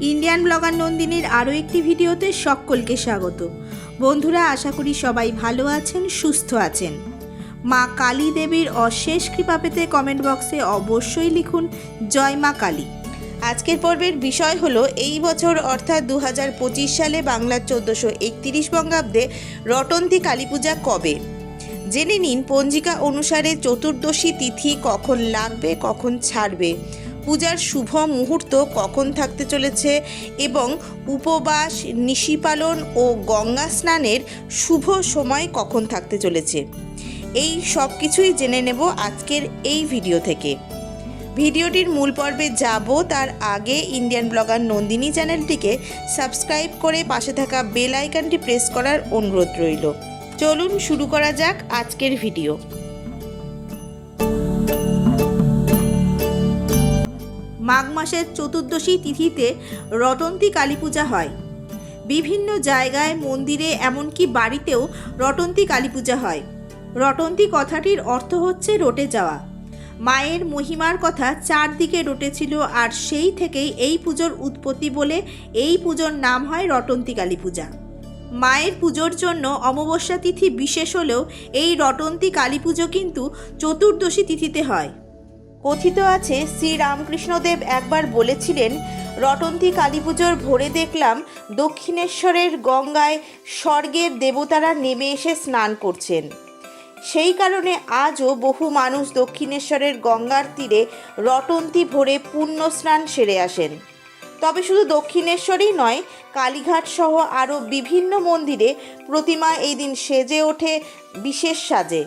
Indian blogger নন্দিনীর আরও একটি ভিডিওতে সকলকে স্বাগত। বন্ধুরা, আশা করি সবাই ভালো আছেন, সুস্থ আছেন। মা কালী দেবীর অশেষ কৃপা পেতে কমেন্ট বক্সে অবশ্যই লিখুন, জয় মা কালী। আজকের পর্বের বিষয় হলো, এই বছর অর্থাৎ দু হাজার পঁচিশ সালে বাংলার চোদ্দোশো একতিরিশ বঙ্গাব্দে রটন্তী কালী পূজা কবে? জেনে নিন, পঞ্জিকা অনুসারে চতুর্দশী তিথি কখন লাগবে, কখন ছাড়বে? পূজার শুভ মুহূর্ত কখন থাকতে চলেছে এবং উপবাস নিশি পালন ও গঙ্গা স্নানের শুভ সময় কখন থাকতে চলেছে? এই সব কিছুই জেনে নেব আজকের এই ভিডিও থেকে। ভিডিওটির মূল পর্বে যাব, তার আগে ইন্ডিয়ান ব্লগার নন্দিনী চ্যানেলটিকে সাবস্ক্রাইব করে পাশে থাকা বেল আইকনটি প্রেস করার অনুরোধ রইল। চলুন শুরু করা যাক আজকের ভিডিও। মাঘ মাসের চতুর্দশী তিথিতে রটন্তী কালী পূজা হয়। বিভিন্ন জায়গায়, মন্দিরে, এমনকি বাড়িতেও রটন্তী কালী পূজা হয়। রটন্তী কথাটির অর্থ হচ্ছে রটে যাওয়া। মায়ের মহিমার কথা চারদিকে রটেছিল আর সেই থেকেই এই পুজোর উৎপত্তি বলে এই পুজোর নাম হয় রটন্তী কালী পূজা মায়ের পুজোর জন্য অমাবস্যা তিথি বিশেষ হলেও এই রটন্তী কালী পুজো কিন্তু চতুর্দশী তিথিতে হয়। কথিত আছে শ্রী রামকৃষ্ণদেব একবার বলেছিলেন, রটন্তী কালী পুজোর ভোরে দেখলাম দক্ষিণেশ্বরের গঙ্গায় স্বর্গের দেবতারা নেমে এসে স্নান করছেন। সেই কারণে আজও বহু মানুষ দক্ষিণেশ্বরের গঙ্গার তীরে রটন্তী ভোরে পুণ্য স্নান সেরে আসেন। তবে শুধু দক্ষিণেশ্বরই নয়, কালীঘাট সহ আরও বিভিন্ন মন্দিরে প্রতিমা এই দিন সেজে ওঠে বিশেষ সাজে।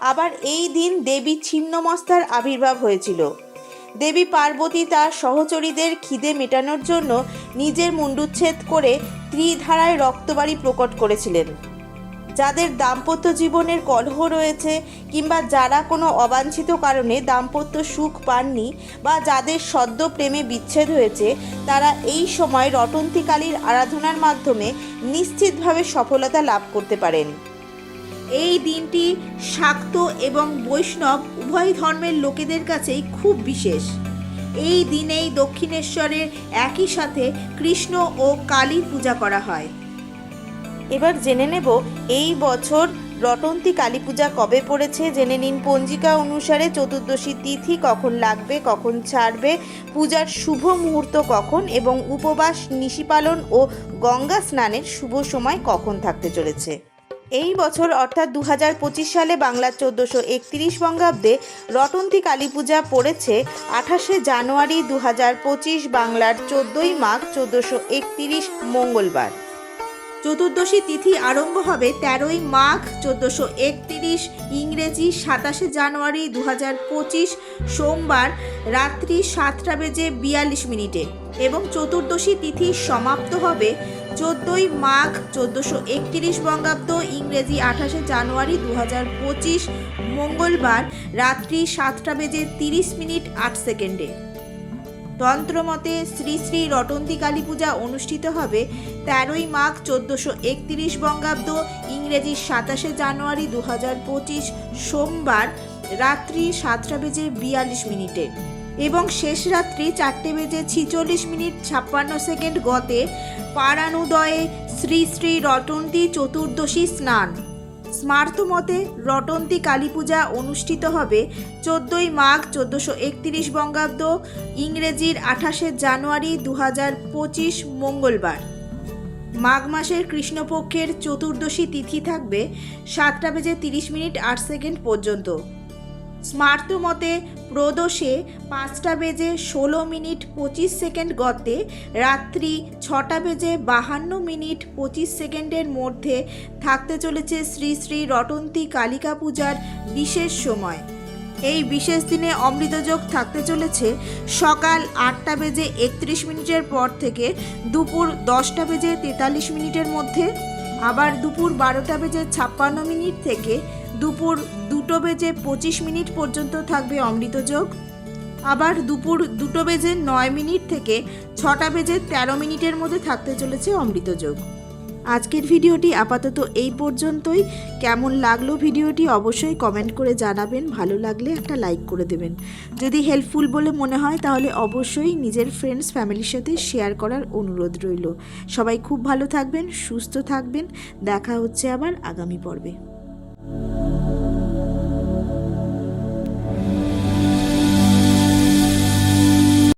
আবার এই দিন দেবী ছিন্নমস্তার আবির্ভাব হয়েছিল। দেবী পার্বতী তার সহচরীদের খিদে মেটানোর জন্য নিজের মুন্ডুচ্ছেদ করে ত্রিধারায় রক্তবাড়ি প্রকট করেছিলেন। যাদের দাম্পত্য জীবনের কলহ রয়েছে কিংবা যারা কোনো অবাঞ্ছিত কারণে দাম্পত্য সুখ পাননি বা যাদের সদ্য প্রেমে বিচ্ছেদ হয়েছে, তারা এই সময় রটন্তিকালীর আরাধনার মাধ্যমে নিশ্চিতভাবে সফলতা লাভ করতে পারেন। এই দিনটি শাক্ত এবং বৈষ্ণব উভয় ধর্মের লোকেদের কাছেই খুব বিশেষ। এই দিনেই দক্ষিণেশ্বরের একই সাথে কৃষ্ণ ও কালীর পূজা করা হয়। এবার জেনে নেব এই বছর রটন্তী কালী পূজা কবে পড়েছে। জেনে নিন পঞ্জিকা অনুসারে চতুর্দশী তিথি কখন লাগবে, কখন ছাড়বে, পূজার শুভ মুহূর্ত কখন এবং উপবাস নিশিপালন ও গঙ্গা স্নানের শুভ সময় কখন থাকতে চলেছে। এই বছর অর্থাৎ দু হাজার পঁচিশ সালে বাংলার চোদ্দোশো একত্রিশ বঙ্গাব্দে রটন্তী কালী পূজা পড়েছে আঠাশে জানুয়ারি দু হাজার পঁচিশ বাংলার চোদ্দোই মাঘ চোদ্দোশো একত্রিশ মঙ্গলবার। চতুর্দশী তিথি আরম্ভ হবে তেরোই মাঘ চোদ্দোশো একত্রিশ ইংরেজি সাতাশে জানুয়ারি দু হাজার পঁচিশ সোমবার রাত্রি সাতটা বেজে বিয়াল্লিশ মিনিটে এবং চতুর্দশী তিথি সমাপ্ত হবে চোদ্দোই মাঘ চোদ্দোশো একত্রিশ বঙ্গাব্দ ইংরেজি আঠাশে জানুয়ারি দু পঁচিশ মঙ্গলবার রাত্রি সাতটা বেজে তিরিশ মিনিট আট সেকেন্ডে। তন্ত্রমতে শ্রী শ্রী রটন্তী কালী পূজা অনুষ্ঠিত হবে তেরোই মাঘ চোদ্দোশো একত্রিশ বঙ্গাব্দ ইংরেজি সাতাশে জানুয়ারি দু সোমবার রাত্রি সাতটা বেজে বিয়াল্লিশ মিনিটে। এবং শেষ রাত্রি চারটে বেজে ছিচল্লিশ মিনিট ছাপ্পান্ন সেকেন্ড গতে পারানুদয়ে শ্রী শ্রী রটন্তী চতুর্দশী স্নান। স্মার্ত মতে রটন্তী কালী পূজা অনুষ্ঠিত হবে চোদ্দোই মাঘ চোদ্দোশো একত্রিশ বঙ্গাব্দ, ইংরেজির আঠাশে জানুয়ারি দু হাজার পঁচিশ মঙ্গলবার। মাঘ মাসের কৃষ্ণপক্ষের চতুর্দশী তিথি থাকবে সাতটা বেজে তিরিশ মিনিট আট সেকেন্ড পর্যন্ত। স্মার্ত মতে প্রদোষে পাঁচটা বেজে ষোলো মিনিট পঁচিশ সেকেন্ড গতে রাত্রি ছটা বেজে বাহান্ন মিনিট পঁচিশ সেকেন্ডের মধ্যে থাকতে চলেছে শ্রী শ্রী রটন্তী কালিকা পূজার বিশেষ সময়। এই বিশেষ দিনে অমৃতযোগ থাকতে চলেছে সকাল আটটা বেজে একত্রিশ মিনিটের পর থেকে দুপুর দশটা বেজে তেতাল্লিশ মিনিটের মধ্যে, আবার দুপুর বারোটা বেজে ছাপ্পান্ন মিনিট থেকে দুপুর দুটো বেজে পঁচিশ মিনিট পর্যন্ত থাকবে অমৃতযোগ আবার দুপুর দুটো বেজে নয় মিনিট থেকে ছটা বেজে তেরো মিনিটের মধ্যে থাকতে চলেছে অমৃতযোগ আজকের ভিডিওটি আপাতত এই পর্যন্তই। কেমন লাগল ভিডিওটি অবশ্যই কমেন্ট করে জানাবেন। ভালো লাগলে একটা লাইক করে দেবেন। যদি হেল্পফুল বলে মনে হয় তাহলে অবশ্যই নিজের ফ্রেন্ডস ফ্যামিলির সাথে শেয়ার করার অনুরোধ রইল। সবাই খুব ভালো থাকবেন, সুস্থ থাকবেন। দেখা হচ্ছে আবার আগামী পর্বে।